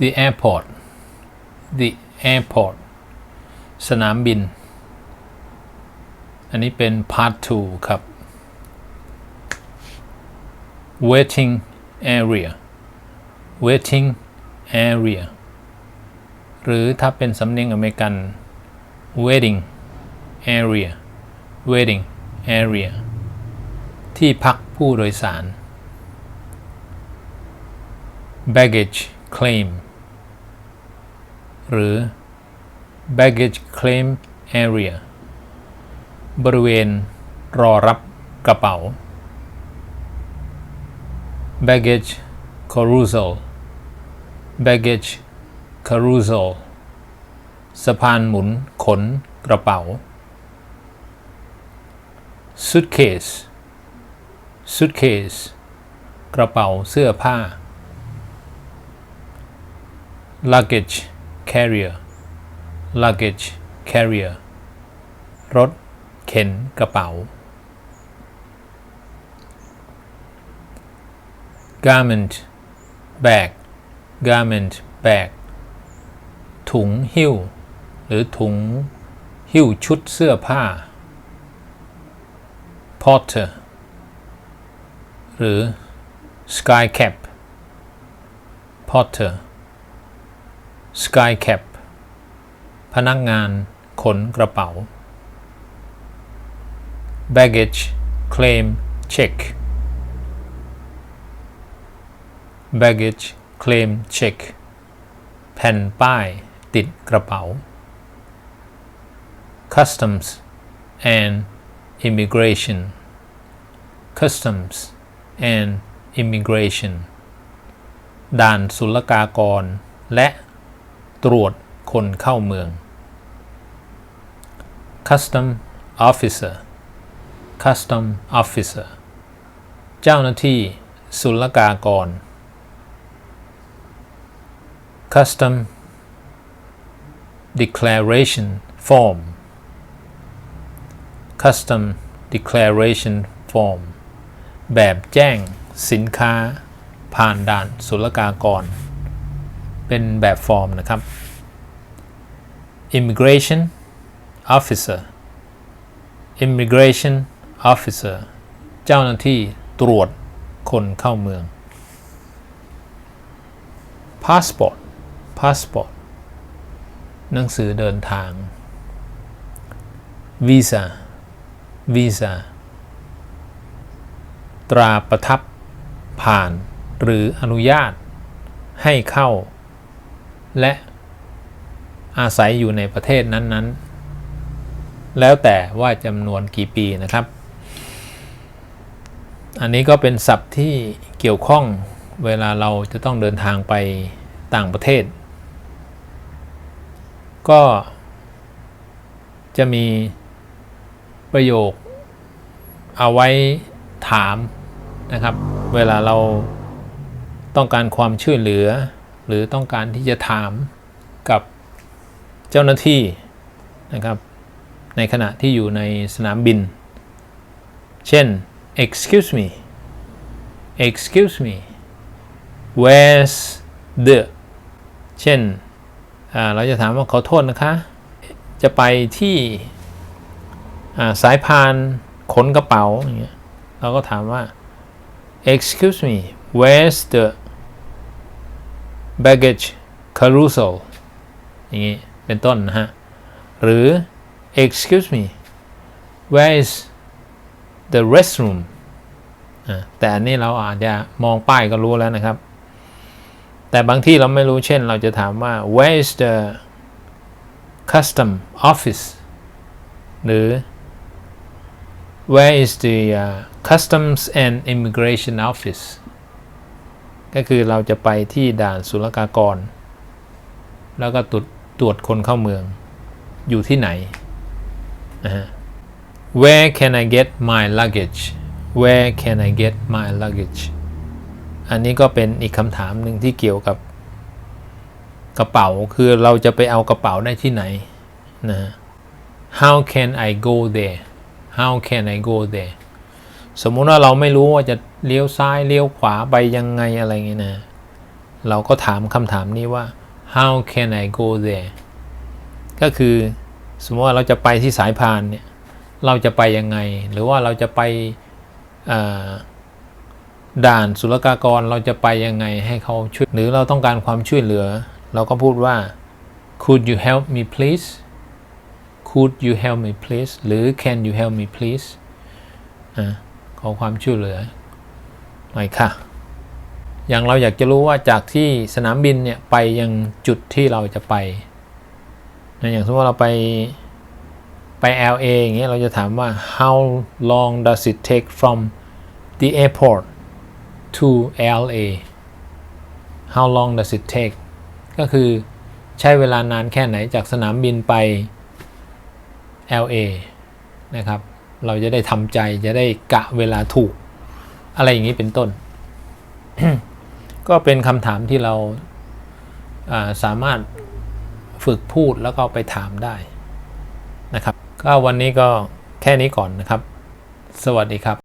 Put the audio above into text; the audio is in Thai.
the airport the airport สนามบิน อันนี้เป็น part 2 ครับ waiting area waiting area หรือถ้าเป็นสำเนียงอเมริกัน waiting area waiting area ที่พักผู้โดยสาร baggage claim หรือ baggage claim area บริเวณรอรับกระเป๋า baggage carousel baggage carousel สะพานหมุนขนกระเป๋า suitcase suitcase กระเป๋าเสื้อผ้า luggage carrier luggage carrier รถเข็นกระเป๋า garment bag garment bag ถุงหิ้ว หรือถุงหิ้วชุดเสื้อผ้า porter หรือ sky cap porter sky cap พนักงานขนกระเป๋า baggage claim check baggage claim check แผ่นป้ายติดกระเป๋า customs and immigration customs and immigration ด่านศุลกากรและ ตรวจคนเข้าเมือง custom officer custom officer เจ้าหน้าที่ศุลกากร custom declaration form custom declaration form แบบแจ้งสินค้าผ่านด่านศุลกากร เป็นแบบฟอร์มนะครับ immigration officer immigration officer เจ้าหน้าที่ตรวจคนเข้าเมือง passport passport หนังสือเดินทาง visa visa ตราประทับผ่านหรืออนุญาตให้เข้า และอาศัยอยู่ในประเทศนั้นๆ แล้วแต่ว่าจำนวนกี่ปีนะครับ อันนี้ก็เป็นศัพท์ที่เกี่ยวข้องเวลาเราจะต้องเดินทางไปต่างประเทศ ก็จะมีประโยคเอาไว้ถามนะครับ เวลาเราต้องการความช่วยเหลือ หรือต้องการที่จะถามกับเจ้าหน้าที่นะครับ ในขณะที่อยู่ในสนามบิน เช่น excuse me excuse me where's the เช่น เราจะถามว่าขอโทษนะคะ จะไปที่สายพานขนกระเป๋าอย่างเงี้ยเราก็ถามว่า excuse me where's the baggage carousel อย่างงี้เป็นต้นนะฮะ หรือ excuse me where is the restroom แต่อันนี้เราอาจจะมองป้ายก็รู้แล้วนะครับ แต่บางที่เราไม่รู้เช่นเราจะถามว่า where is the custom office หรือ where is the uh, customs and immigration office ก็คือเราจะไปที่ด่านศุลกากร แล้วก็ตรวจตรวจคนเข้าเมือง อยู่ที่ไหนนะฮะ where can I get my luggage where can I get my luggage อันนี้ก็เป็นอีกคำถามหนึ่งที่เกี่ยวกับกระเป๋า คือเราจะไปเอากระเป๋าได้ที่ไหนนะ how can I go there how can I go there สมมุติว่าเราไม่รู้ว่าจะ เลี้ยวซ้ายเลี้ยวขวาไปยังไงอะไรเงี้ยนะ เราก็ถามคำถามนี้ว่า how can I go there ก็คือสมมติว่าเราจะไปที่สายพานเนี่ย เราจะไปยังไง หรือว่าเราจะไปด่านศุลกากรเราจะไปยังไงให้เขาช่วย หรือเราต้องการความช่วยเหลือ เราก็พูดว่า could you help me please could you help me please หรือ can you help me please อขอความช่วยเหลือ หน่อยค่ะ อย่างเราอยากจะรู้ว่าจากที่สนามบินเนี่ยไปยังจุดที่เราจะไปนะอย่างสมมติว่าเราไปไป LA อย่างเงี้ยเราจะถามว่า how long does it take from the airport to LA how long does it take ก็คือใช้เวลานานแค่ไหนจากสนามบินไป LA นะครับ เราจะได้ทำใจจะได้กะเวลาถูก อะไรอย่างนี้เป็นต้น ก็เป็นคำถามที่เราาสามารถฝึกพูดแล้วก็ไปถามได้นะครับ ก็วันนี้ก็แค่นี้ก่อนนะครับ สวัสดีครับ